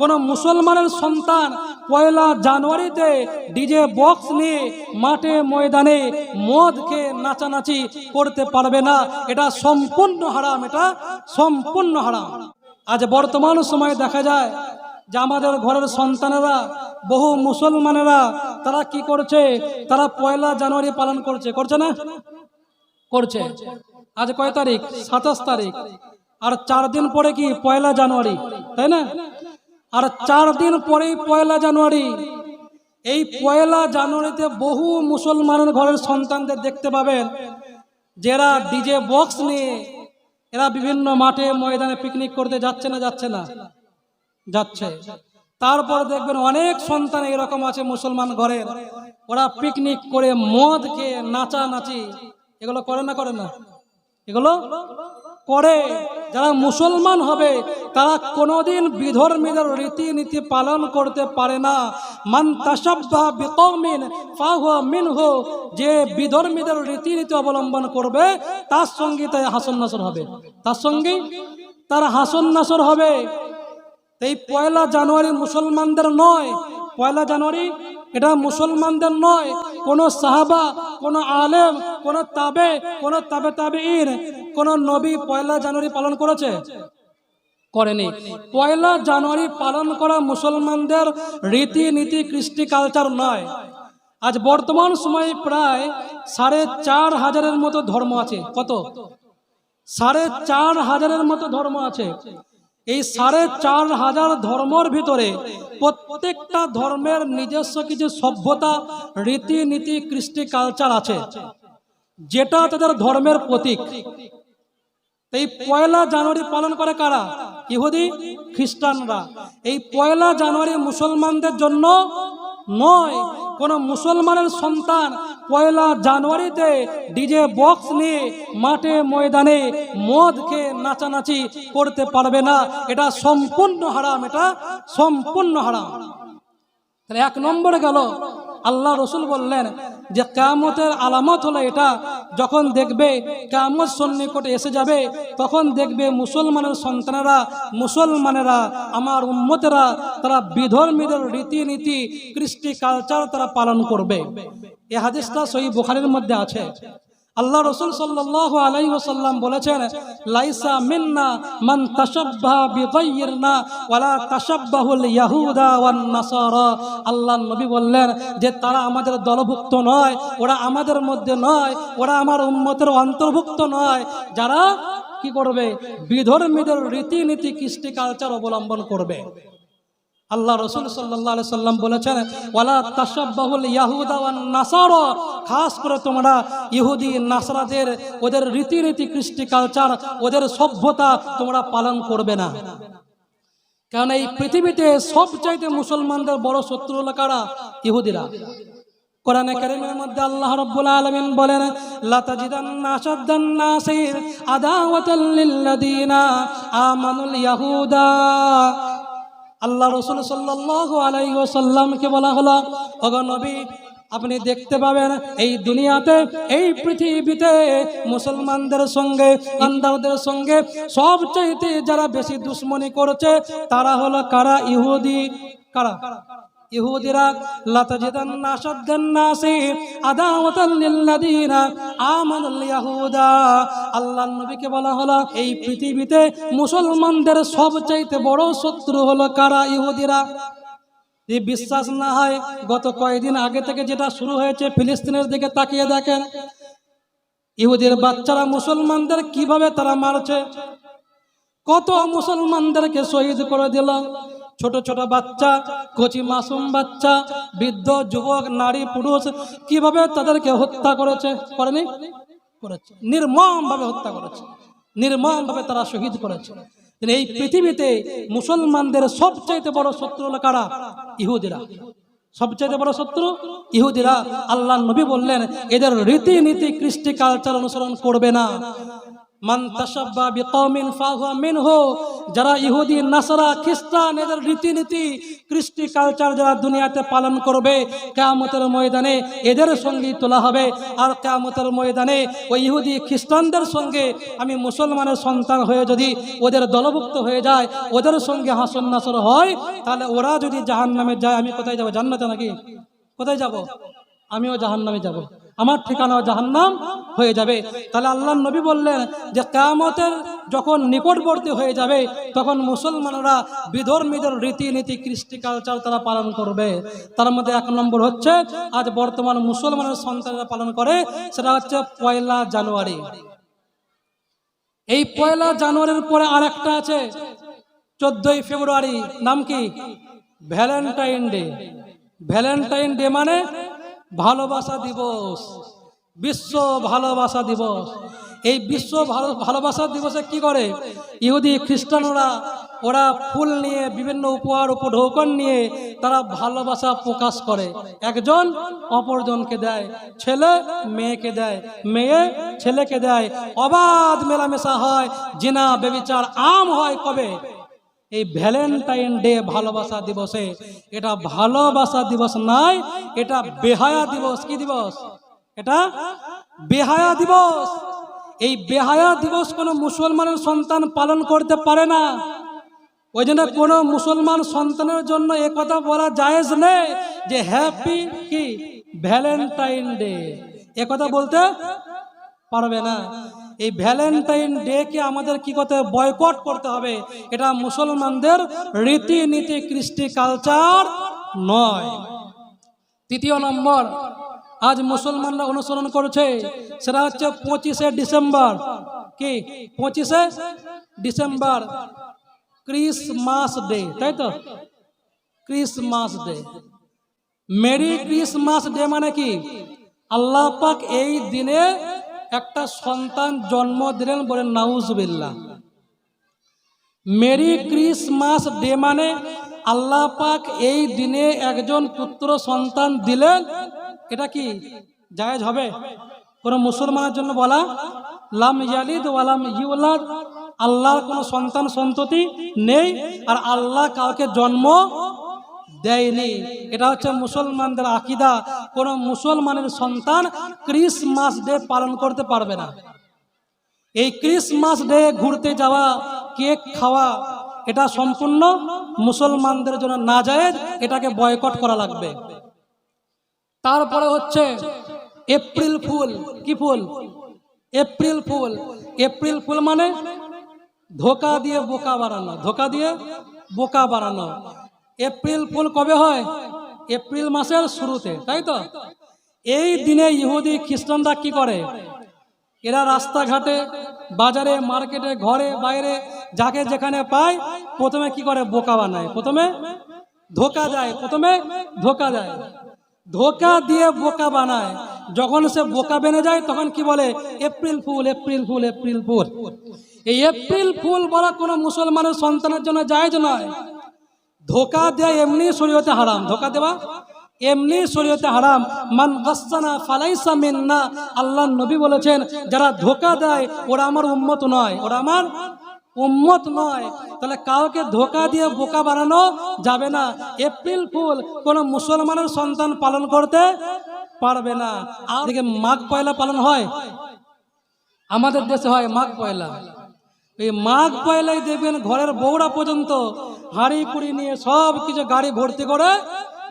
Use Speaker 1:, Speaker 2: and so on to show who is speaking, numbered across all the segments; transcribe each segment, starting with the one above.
Speaker 1: কোন মুসলমানের সন্তান পয়লা জানুয়ারিতে ডিজে বক্স নিয়ে মাঠে ময়দানে মদ খেয়ে নাচানাচি করতে পারবে না। এটা সম্পূর্ণ হারাম, এটা সম্পূর্ণ হারাম। আজ বর্তমান সময়ে দেখা যায় যে আমাদের ঘরের সন্তানেরা, বহু মুসলমানেরা তারা কি করছে? তারা পয়লা জানুয়ারি পালন করছে। করছে না? করছে। আজ কয় তারিখ? সাতাশ তারিখ। আর চার দিন পরে কি? পয়লা জানুয়ারি। তাই না? আর চার দিন পরেই পয়লা জানুয়ারি। এই পয়লা জানুয়ারিতে বহু মুসলমানের ঘরের সন্তানদের দেখতে পাবেন। যারা ডিজে বক্স নিয়ে এরা বিভিন্ন মাঠে ময়দানে পিকনিক করতে যাচ্ছে না যাচ্ছে না, যাচ্ছে। তারপর দেখবেন অনেক সন্তান এরকম আছে মুসলমান ঘরের। ওরা পিকনিক করে মদ খেয়ে নাচা নাচি এগুলো করে না করে না? এগুলো করে যারা মুসলমান হবে, তারা কোনোদিন বিধর্মীদের রীতিনীতি পালন করতে পারে না। মান ফাহুয়া মিনহু, যে বিধর্মীদের রীতিনীতি অবলম্বন করবে, তার সঙ্গে তাই হাসন নাসর হবে। তার সঙ্গে তার হাসন নাসর হবে। এই পয়লা জানুয়ারি মুসলমানদের নয়। পয়লা জানুয়ারি এটা মুসলমানদের নয়। কোন সাহাবা, কোন আলেম, কোন তাবে কোন তাবে তাবে ইন কোন নবী পয়লা জানুয়ারি পালন করেছে? করেনি। পয়লা জানুয়ারি পালন করা মুসলমানদের রীতিনীতি কৃষ্টি কালচার নয়। আজ বর্তমান সময়ে প্রায় সাড়ে চার হাজারের মতো ধর্ম আছে। কত? সাড়ে চার হাজারের মতো ধর্ম আছে। এই সাড়ে চার হাজার ধর্মর ভিতরে প্রত্যেকটা ধর্মের নিজস্ব কিছু সভ্যতা, রীতিনীতি, কৃষ্টি কালচার আছে। যেটা তাদের ধর্মের প্রতীক। এই পয়লা জানুয়ারি পালন করে কারা? ইহুদি, খ্রিস্টানরা। এই পয়লা জানুয়ারি মুসলমানদের জন্য নয়, কোন মুসলমানের সন্তান পয়লা জানুয়ারিতে ডিজে বক্স নিয়ে মাঠে ময়দানে মদ খেয়ে নাচানাচি করতে পারবে না। এটা সম্পূর্ণ হারাম, এটা সম্পূর্ণ হারাম। তাহলে এক নম্বরে গেল আল্লাহ রসুল বললেন যে কামতের আলামত হলো এটা। যখন দেখবে কামত সন্নিকটে এসে যাবে, তখন দেখবে মুসলমানের সন্তানেরা, মুসলমানেরা, আমার উন্মতেরা তারা বিধর্মীদের রীতিনীতি, কৃষ্টি কালচার তারা পালন করবে। এ হাদিসটা সহি বোখারের মধ্যে আছে। আল্লাহ রসুল সাল্লাহ আলাই ওসাল্লাম বলেছেন, লাইসা মিন্না মান তাসাব্বাহা বিগাইয়িরনা ওয়ালা তাসাব্বাহুল ইয়াহুদা ওয়ান নাসারা। আল্লাহ নবী বললেন যে, তারা আমাদের দলভুক্ত নয়, ওরা আমাদের মধ্যে নয়, ওরা আমার উম্মতের অন্তর্ভুক্ত নয়। যারা কি করবে? বিধর্মীদের রীতিনীতি কৃষ্টি কালচার অবলম্বন করবে। আল্লাহ রসুল সাল্লাহ সাল্লাম বলেছেন নাসার খাস করে তোমরা ইহুদি, নাসরাদের, ওদের রীতিনীতি, কৃষ্টি কালচার, ওদের সভ্যতা তোমরা পালন করবে না। কারণ এই পৃথিবীতে সবচাইতে মুসলমানদের বড় শত্রু হলো কারা? ইহুদিরা। কোরআনে কারিমের মধ্যে আল্লাহ রাব্বুল আলামিন বলেন লাতাজিদান্না আশাদ্দান নাসির আদাওয়াতাল লিল্লাযিনা আমানুল ইয়াহুদা আল্লাহ রসুল সাল্লাহ আলাই ওসাল্লামকে বলা হলো নবী, আপনি দেখতে পাবেন এই দুনিয়াতে, এই পৃথিবীতে মুসলমানদের সঙ্গে আন্দারদের সঙ্গে সবচাইতে যারা বেশি দুশ্মনী করছে, তারা হলো কারা? ইহুদি। কারা? ইহুদিরা, লাতাজিদান্না আশাদ্দান নাসি আদাওয়াতাল লিল্লাযিনা আমানুল ইয়াহুদা। আল্লাহর নবীকে বলা হলো, এই পৃথিবীতে মুসলমানদের সবচাইতে বড় শত্রু হলো কারা ইহুদিরা? এই বিশ্বাস না হয় গত কয়েকদিন আগে থেকে যেটা শুরু হয়েছে, ফিলিস্তিনের দিকে তাকিয়ে দেখেন। ইহুদির বাচ্চারা মুসলমানদের কীভাবে তারা মারছে? কত মুসলমানদেরকে শহীদ করে দিল? ছোট ছোট বাচ্চা, কচি মাসুম বাচ্চা, বৃদ্ধ যুবক, নারী, পুরুষ, কীভাবে তাদেরকে হত্যা করেছে? করেনি? করেছে। নির্মম ভাবে হত্যা করেছে। নির্মম ভাবে তারা শহীদ করেছে। এই পৃথিবীতে মুসলমানদের সবচাইতে বড় শত্রু হলো কারা? ইহুদিরা। সবচাইতে বড় শত্রু ইহুদিরা। আল্লাহ নবী বললেন, এদের রীতিনীতি কৃষ্টি কালচার অনুসরণ করবে না। মান তাসাব্বা বিকৌমিন ফাহুয়া মিনহু, যারা ইহুদি, নাসারা, খ্রিস্টান, এদের রীতিনীতি, কৃষ্টি কালচার যারা দুনিয়াতে পালন করবে, কেয়ামতের ময়দানে এদের সঙ্গেই তোলা হবে। আর কেয়ামতের ময়দানে ওই ইহুদি, খ্রিস্টানদের সঙ্গে আমি মুসলমানের সন্তান হয়ে যদি ওদের দলভুক্ত হয়ে যায়, ওদের সঙ্গে হাসন নাসর হয়, তাহলে ওরা যদি জাহান নামে যায়, আমি কোথায় যাব? জান্নাতে নাকি? কোথায় যাব? আমিও জাহান নামে যাব। আমার ঠিকানাও জাহান্নাম হয়ে যাবে। তাহলে আল্লাহ নবী বললেন যে কামতের যখন নিকটবর্তী হয়ে যাবে, তখন মুসলমানরা বিধর্মীদের রীতিনীতি, কৃষ্টি কালচার তারা পালন করবে। তার মধ্যে এক নম্বর হচ্ছে, আজ বর্তমান মুসলমানের সন্তানরা পালন করে, সেটা হচ্ছে পয়লা জানুয়ারি। এই পয়লা জানুয়ারির পরে আর একটা আছে, চোদ্দই ফেব্রুয়ারি। নাম কি? Valentine day. ভ্যালেন্টাইন ডে মানে ভালোবাসা দিবস। বিশ্ব ভালোবাসা দিবস। এই বিশ্ব ভালো ভালোবাসা দিবসে কি করে? ইহুদি খ্রিস্টানরা, ওরা ফুল নিয়ে, বিভিন্ন উপহার, উপঢৌকন নিয়ে তারা ভালোবাসা প্রকাশ করে। একজন অপরজনকে দেয়, ছেলে মেয়েকে দেয়, মেয়ে ছেলেকে দেয়। অবাধ মেলামেশা হয়, জিনা, বেবিচার আম হয় কবে? এই ভ্যালেন্টাইন ডে ভালোবাসা দিবসে। এটা ভালোবাসা দিবস নয় এটা বেহায়া দিবস। কি দিবস? এটা বেহায়া দিবস। এই বেহায়া দিবস কোনো মুসলমানের সন্তান পালন করতে পারে না। ওই জন্য কোনো মুসলমান সন্তানের জন্য কথা বলা জায়েজ নেই যে হ্যাপি কি? Valentine day. কথা বলতে পারবে না। এই ভ্যালেন্টাইন ডে কে আমাদের কি করতে বয়কট করতে হবে। এটা মুসলমানদের রীতিনীতি, কৃষ্টি কালচার নয়। তৃতীয় নম্বর, আজ মুসলমানরা অনুসরণ করছে। সেটা হচ্ছে পঁচিশে ডিসেম্বর। কি? পঁচিশে ডিসেম্বর। ক্রিসমাস ডে তাই তো? Christmas day merry Christmas day মানে কি? আল্লাহ পাক এই দিনে একটা সন্তান জন্ম দিলেন বলে নাউজবিল্লা মেরি ক্রিসমাস ডে মানে আল্লাহ পাক এই দিনে একজন পুত্র সন্তান দিলেন। এটা কি জায়েজ হবে? কোন মুসলমানের জন্য বলা? লাম ইয়ালিদ ওয়ালাম ইউলাদ। আল্লাহর কোনো সন্তান সন্ততি নেই আর আল্লাহ কাউকে জন্ম দেয়নি। এটা হচ্ছে মুসলমানদের আকিদা। কোন মুসলমানের সন্তান ক্রিসমাস ডে পালন করতে পারবে না। এই ক্রিসমাস ডে ঘুরতে যাওয়া, কেক খাওয়া, এটা সম্পূর্ণ মুসলমানদের জন্য না যায় এটাকে বয়কট করা লাগবে। তারপরে হচ্ছে এপ্রিল ফুল। কি ফুল? April fool. এপ্রিল ফুল মানে ধোকা দিয়ে বোকা বানানো। ধোকা দিয়ে বোকা বানানো। এপ্রিল ফুল কবে হয়? এপ্রিল মাসের শুরুতে, তাই তো? এই দিনে ইহুদি খ্রিস্টানরা কি করে? এরা রাস্তাঘাটে, বাজারে, মার্কেটে, ঘরে, বাইরে, যাকে যেখানে পায়, প্রথমে কি করে? বোকা বানায়। প্রথমে ধোকা দেয়, প্রথমে ধোকা দেয়। ধোকা দিয়ে বোকা বানায়। যখন সে বোকা বেনে যায়, তখন কি বলে? April fool April fool April fool. এই এপ্রিল ফুল বলা কোনো মুসলমানের সন্তানের জন্য জায়েজ নয়। ধোকা দেয়া এমনি শরীয়তে হারাম। ধোকা দেওয়া এমনি শরীয়তে হারাম। মান গাসানা ফালাইসা মিন্না, আল্লাহ নবী বলেছেন, যারা ধোকা দেয়, ওরা আমার উম্মত নয়। ওরা আমার উম্মত নয়। তাহলে কাউকে ধোকা দিয়ে বোকা বানানো যাবে না। এপ্রিল ফুল কোন মুসলমানের সন্তান পালন করতে পারবে না। আর মাঘ পয়লা পালন হয়। আমাদের দেশে হয় মাঘ পয়লা। এই মাঘ পয়লায় দেখবেন ঘরের বউরা পর্যন্ত হাঁড়ি কুড়ি নিয়ে সব কিছু গাড়ি ভর্তি করে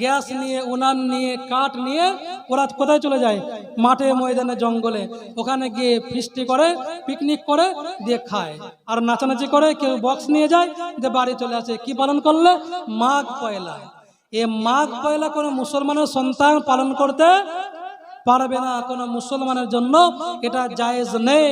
Speaker 1: গ্যাস নিয়ে, উনান নিয়ে, কাঠ নিয়ে ওরা কোথায় চলে যায়? মাঠে, ময়দানে, জঙ্গলে। ওখানে গিয়ে ফিস্টি করে পিকনিক করে, দিয়ে খায়। আর নাচানাচি করে, কেউ বক্স নিয়ে যায়, দিয়ে বাড়ি চলে আসে। কি পালন করলে? মাঘ পয়লা। এ মাঘ পয়লা কোনো মুসলমানের সন্তান পালন করতে পারবে না কোনো মুসলমানের জন্য, এটা জায়েজ নেই।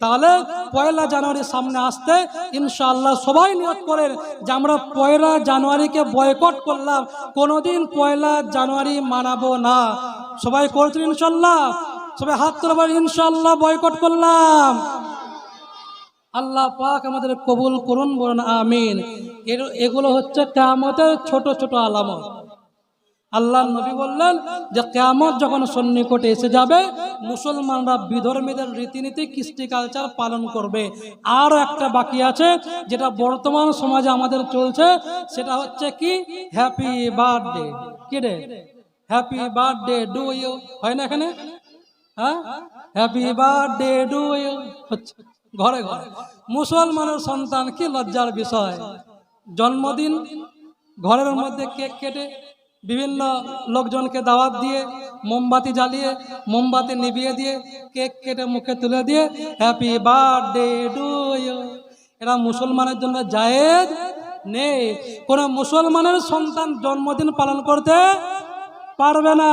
Speaker 1: তাহলে পয়লা জানুয়ারির সামনে আসতে ইনশাআল্লাহ সবাই নিয়ত করেন। যে আমরা পয়লা জানুয়ারিকে বয়কট করলাম, কোনোদিন পয়লা জানুয়ারি মানাবো না। সবাই করছেন ইনশাল্লাহ সবাই হাত তোলা ইনশাল্লাহ বয়কট করলাম। আল্লাহ পাক আমাদের কবুল করুন, বলুন, আমিন। এগুলো হচ্ছে কামতের ছোট ছোট আলামত। আল্লাহ নবী বললেন যে কেয়ামত যখন সন্নিকটে এসে যাবে, মুসলমানরা বিধর্মীদের রীতিনীতি, কৃষ্টি কালচার পালন করবে। আর একটা বাকি আছে, যেটা বর্তমান সমাজে আমাদের চলছে, সেটা হচ্ছে কি? হ্যাপি বার্থডে কি রে? হ্যাপি বার্থডে ডু ইউ হয় না এখানে? হ্যাঁ? হ্যাপি বার্থডে ডু ইউ হচ্ছে, ঘরে ঘরে। মুসলমানের সন্তান কি লজ্জার বিষয়? জন্মদিন, ঘরের মধ্যে কেক কেটে বিভিন্ন লোকজনকে দাওয়াত দিয়ে, মোমবাতি জ্বালিয়ে, মোমবাতি নিভিয়ে দিয়ে, কেক কেটে মুখে তুলে দিয়ে হ্যাপি বার্থডে ডু ইউ এরা মুসলমানের জন্য জায়েজ? নেই। কোনো মুসলমানের সন্তান জন্মদিন পালন করতে পারবে না।